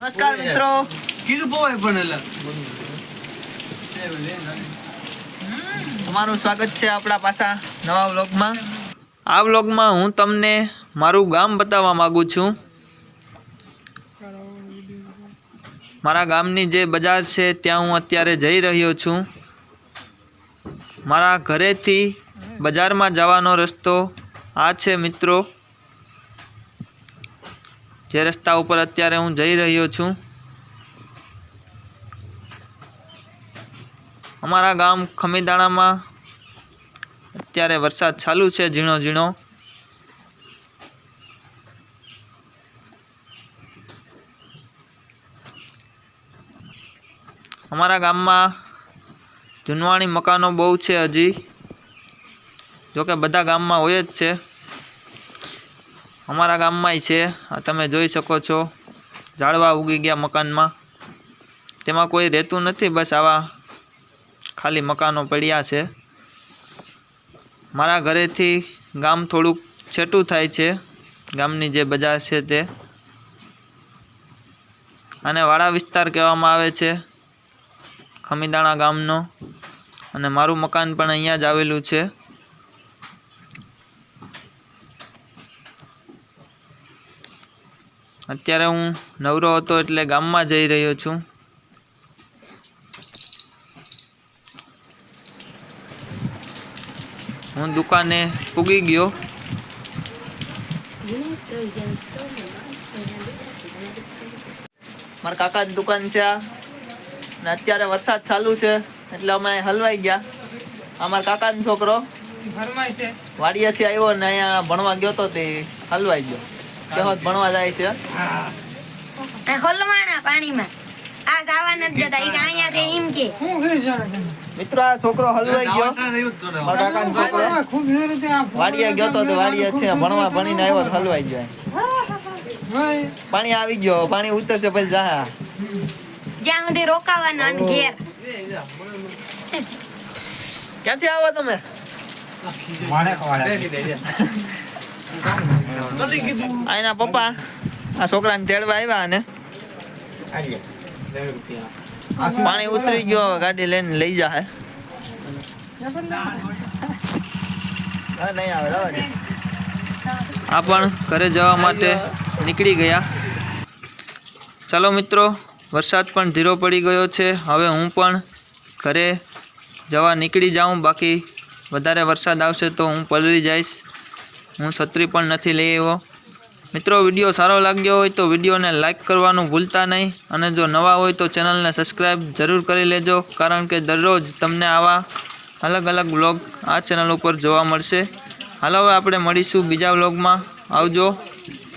નમસ્કાર મિત્રો. કીધું પોવાય પણ એટલે. તમારું સ્વાગત છે આપણા પાછા નવા વ્લોગમાં. આ વ્લોગમાં હું તમને મારું ગામ બતાવવા માગું છું. મારા ગામની જે બજાર છે ત્યાં હું અત્યારે જઈ રહ્યો છું. મારા ઘરેથી બજારમાં જવાનો રસ્તો આ છે મિત્રો. જે રસ્તા ઉપર અત્યારે હું જઈ રહ્યો છું, અમારા ગામ ખમીદાણામાં અત્યારે વરસાદ ચાલુ છે ઝીણો ઝીણો. અમારા ગામમાં જૂનવાણી મકાનો બહુ છે હજી. જોકે બધા ગામમાં હોય જ છે. અમારા ગામમાંય છે. તમે જોઈ શકો છો. ઝાડવા ઉગી ગયા મકાનમાં. તેમાં કોઈ રહેતું નથી, બસ આવા ખાલી મકાનો પડ્યા છે. મારા ઘરેથી ગામ થોડુંક છેટું થાય છે. ગામની જે બજાર છે તે. અને વાડા વિસ્તાર કહેવામાં આવે છે. ખમીદાણા ગામનો. અને મારું મકાન પણ અહીંયા જ આવેલું છે. અત્યારે હું નવરો હતો એટલે ગામમાં જઈ રહ્યો છું. હું દુકાને પૂગી ગયો. મારા કાકાની દુકાન છે આ. ને અત્યારે વરસાદ ચાલુ છે એટલે અમે હલવાઈ ગયા. અમારા કાકાનો છોકરો. વાડિયાથી આવ્યો ને અહીંયા ભણવા ગયો તો તે હલવાઈ ગયો. કેહોત ભણવા જાય છે. આ ખોલવાના પાણીમાં. આ જાવા નથી જતા ઈ કે અહીંયા થી એમ કે. મિત્રો આ છોકરો હલવાઈ ગયો. મારા કાકાનો છોકરો વાડિયા ગયો તો તે છે. ભણવા ભણીને આવ્યો તો હલવાઈ ગયો. પાણી આવી ગયો. પાણી ઉતરશે પછી જા. જ્યાં સુધી રોકાવાના અને ઘેર. ક્યાંથી આવો તમે? આ એના પપ્પા આ છોકરાને તેડવા આવ્યા અને પાણી ઉતરી ગયો હવે ગાડી લઈને લઈ જા હે. આ પણ ઘરે જવા માટે નીકળી ગયા. ચાલો મિત્રો વરસાદ પણ ધીરો પડી ગયો છે. હવે હું પણ ઘરે જવા નીકળી જાઉં. બાકી વધારે વરસાદ આવશે તો હું પલળી જઈશ. હું છત્રી પણ નથી લઈ આવ્યો. મિત્રો, વીડિયો સારો લાગ્યો હોય તો વિડીયોને લાઇક કરવાનું ભૂલતા નહીં અને જો નવા હોય તો ચેનલને સબસ્ક્રાઈબ જરૂર કરી લેજો, કારણ કે દરરોજ તમને આવા અલગ અલગ વ્લોગ આ ચેનલ ઉપર જોવા મળશે. હાલો, હવે આપણે મળીશું બીજા વ્લોગમાં. આવજો.